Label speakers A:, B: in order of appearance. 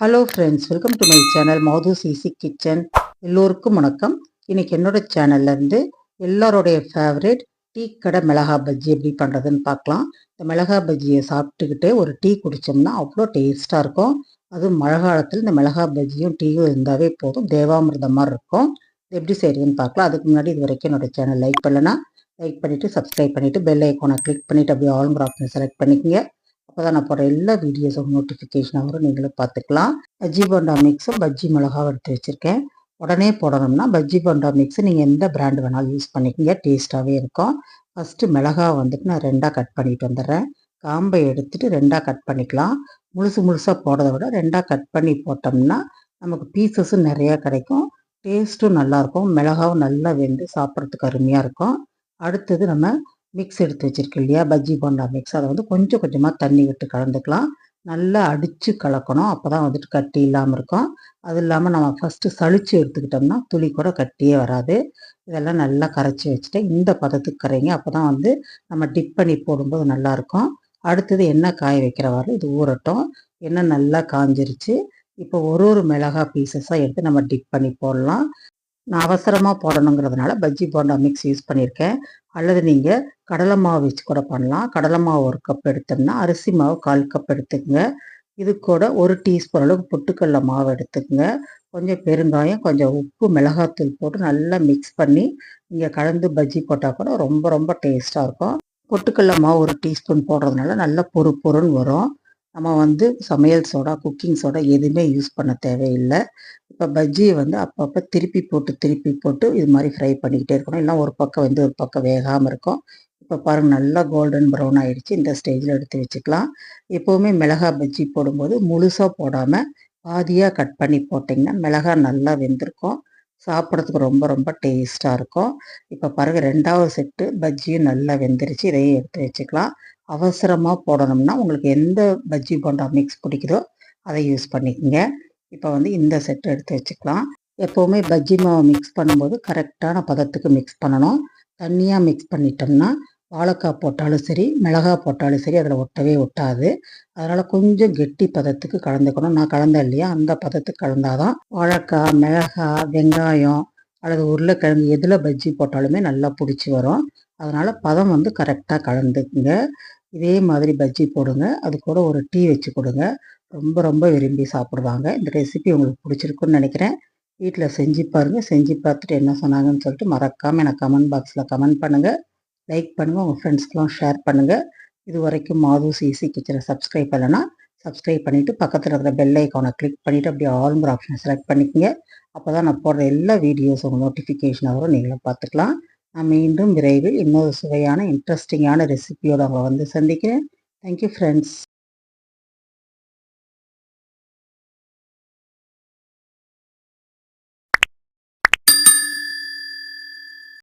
A: Hello friends welcome to my channel Madhu C C kitchen எல்லோருக்கும் வணக்கம். இன்றைக்கி என்னோட சேனல்லேருந்து எல்லாரோடைய ஃபேவரேட் டீ கடை மிளகா பஜ்ஜி எப்படி பண்ணுறதுன்னு பார்க்கலாம். இந்த மிளகா பஜ்ஜியை சாப்பிட்டுக்கிட்டே ஒரு டீ குடித்தோம்னா அவ்வளோ டேஸ்ட்டாக இருக்கும். அதுவும் மழை காலத்தில் இந்த மிளகா பஜ்ஜியும் டீயும் இருந்தாவே போதும். தேவாமிர்தம் மாதிரி இருக்கும். எப்படி செய்கிறதுன்னு பார்க்கலாம். அதுக்கு முன்னாடி இது வரைக்கும் என்னோட சேனல் லைக் பண்ணலன்னா லைக் பண்ணிவிட்டு சப்ஸ்கிரைப் பண்ணிவிட்டு பெல் ஐக்கோனை கிளிக் பண்ணிவிட்டு அப்படியே ஆல்மர் ஆப்ஷன் செலக்ட் பண்ணிக்கோங்க. அப்போ தான் நான் போடுற எல்லா வீடியோஸும் நோட்டிஃபிகேஷனாக வரும். நீங்களும் பார்த்துக்கலாம். பஜ்ஜி போண்டா மிக்ஸும் பஜ்ஜி மிளகாவும் எடுத்து வச்சுருக்கேன். உடனே போடணும்னா பஜ்ஜி போண்டா மிக்ஸ் நீங்கள் எந்த பிராண்ட் வேணாலும் யூஸ் பண்ணிக்கோங்க. டேஸ்ட்டாகவே இருக்கும். ஃபஸ்ட்டு மிளகாவை வந்துட்டு நான் ரெண்டாக கட் பண்ணிட்டு வந்துடுறேன். காம்பை எடுத்துட்டு ரெண்டாக கட் பண்ணிக்கலாம். முழுசு முழுசாக போடுறத விட ரெண்டாக கட் பண்ணி போட்டோம்னா நமக்கு பீசஸும் நிறையா கிடைக்கும். டேஸ்ட்டும் நல்லாயிருக்கும் மிளகாவும் நல்லா வெந்து சாப்பிட்றதுக்கு அருமையாக இருக்கும். அடுத்தது நம்ம மிக்ஸ் எடுத்து வச்சுருக்கேன் இல்லையா? பஜ்ஜி போண்டா மிக்ஸ் அதை வந்து கொஞ்சம் கொஞ்சமாக தண்ணி விட்டு கலந்துக்கலாம். நல்லா அடித்து கலக்கணும். அப்போ தான் வந்துட்டு கட்டி இல்லாமல் இருக்கும். அது இல்லாமல் நம்ம ஃபஸ்ட்டு சளிச்சு எடுத்துக்கிட்டோம்னா துளி கூட கட்டியே வராது. இதெல்லாம் நல்லா கரைச்சி வச்சுட்டு இந்த பதத்துக்கு கரைங்க. அப்போ தான் வந்து நம்ம டிப் பண்ணி போடும்போது நல்லாயிருக்கும். அடுத்தது என்ன காய வைக்கிறவாறு இது ஊறட்டும். எண்ணெய் நல்லா காஞ்சிருச்சு. இப்போ ஒரு ஒரு மிளகா பீசஸாக எடுத்து நம்ம டிப் பண்ணி போடலாம். நான் அவசரமாக போடணுங்கிறதுனால பஜ்ஜி போண்டா மிக்ஸ் யூஸ் பண்ணியிருக்கேன். அல்லது நீங்கள் கடலை மாவு வச்சு கூட பண்ணலாம். கடலை மாவு ஒரு கப் எடுத்தோம்னா அரிசி மாவு கால் கப் எடுத்துக்கோங்க. இது கூட ஒரு டீஸ்பூன் அளவுக்கு பொட்டுக்கடல மாவு எடுத்துக்கோங்க. கொஞ்சம் பெருங்காயம் கொஞ்சம் உப்பு மிளகாத்தூள் போட்டு நல்லா மிக்ஸ் பண்ணி நீங்கள் கலந்து பஜ்ஜி போட்டால் கூட ரொம்ப ரொம்ப டேஸ்ட்டாக இருக்கும். பொட்டுக்கடல மாவு ஒரு டீஸ்பூன் போடுறதுனால நல்லா பொறு பொருன்னு வரும். நம்ம வந்து சமையல் சோடா குக்கிங் சோடா எதுவுமே யூஸ் பண்ண தேவையில்லை. இப்போ பஜ்ஜியை வந்து அப்பப்போ திருப்பி போட்டு திருப்பி போட்டு இது மாதிரி ஃப்ரை பண்ணிக்கிட்டே இருக்கணும். இல்லை ஒரு பக்கம் வந்து ஒரு பக்கம் வேகாமல் இருக்கும். இப்போ பாருங்கள் நல்லா கோல்டன் ப்ரௌன் ஆகிடுச்சு இந்த ஸ்டேஜில் எடுத்து வச்சுக்கலாம். எப்போவுமே மிளகா பஜ்ஜி போடும்போது முழுசாக போடாமல் பாதியாக கட் பண்ணி போட்டிங்கன்னா மிளகா நல்லா வெந்திருக்கும். சாப்பிட்றதுக்கு ரொம்ப ரொம்ப டேஸ்ட்டாக இருக்கும். இப்போ பாருங்கள் ரெண்டாவது செட்டு பஜ்ஜியும் நல்லா வெந்துருச்சு. இதையும் எடுத்து வச்சுக்கலாம். அவசரமாக போடணும்னா உங்களுக்கு எந்த பஜ்ஜி போண்டா மிக்ஸ் பிடிக்குதோ அதை யூஸ் பண்ணிக்கோங்க. இப்போ வந்து இந்த செட் எடுத்து வச்சுக்கலாம். எப்போவுமே பஜ்ஜி மாவை மிக்ஸ் பண்ணும்போது கரெக்டான பதத்துக்கு மிக்ஸ் பண்ணணும். தண்ணியாக மிக்ஸ் பண்ணிட்டோம்னா வாழைக்காய் போட்டாலும் சரி மிளகாய் போட்டாலும் சரி அதில் ஒட்டவே ஒட்டாது. அதனால் கொஞ்சம் கெட்டி பதத்துக்கு கலந்துக்கணும். நான் கலந்தேன் இல்லையா? அந்த பதத்துக்கு கலந்தாதான் வாழைக்காய் மிளகாய் வெங்காயம் அல்லது உருளைக்கிழங்கு எதில் பஜ்ஜி போட்டாலுமே நல்லா பிடிச்சி வரும். அதனால் பதம் வந்து கரெக்டாக கலந்துக்குங்க. இதே மாதிரி பஜ்ஜி போடுங்க. அது கூட ஒரு டீ வச்சு கொடுங்க. ரொம்ப ரொம்ப விரும்பி சாப்பிடுவாங்க. இந்த ரெசிபி உங்களுக்கு பிடிச்சிருக்குன்னு நினைக்கிறேன். வீட்டில் செஞ்சு பாருங்கள் செஞ்சு பார்த்துட்டு என்ன சொன்னாங்கன்னு சொல்லிட்டு மறக்காமல் எனக்கு கமெண்ட் பாக்ஸில் கமெண்ட் பண்ணுங்கள் லைக் பண்ணுங்கள் உங்கள் ஃப்ரெண்ட்ஸ்க்கெலாம் ஷேர் பண்ணுங்கள் இது வரைக்கும் மாது சிசி கிச்சனை சப்ஸ்கிரைப் பண்ணலைன்னா சப்ஸ்கிரைப் பண்ணிவிட்டு பக்கத்தில் இருக்கிற பெல் ஐக்கானை கிளிக் பண்ணிவிட்டு அப்படியே ஆல்மர் ஆப்ஷனை செலக்ட் பண்ணிக்கோங்க. அப்போ தான் நான் போடுற எல்லா வீடியோஸும் உங்கள் நோட்டிஃபிகேஷன் வரும். நீங்களும் பார்த்துக்கலாம். நான் மீண்டும் விரைவில் இன்னொரு சுவையான இன்ட்ரெஸ்டிங்கான ரெசிபியோடு அவங்களை வந்து சந்திக்கிறேன். Thank you friends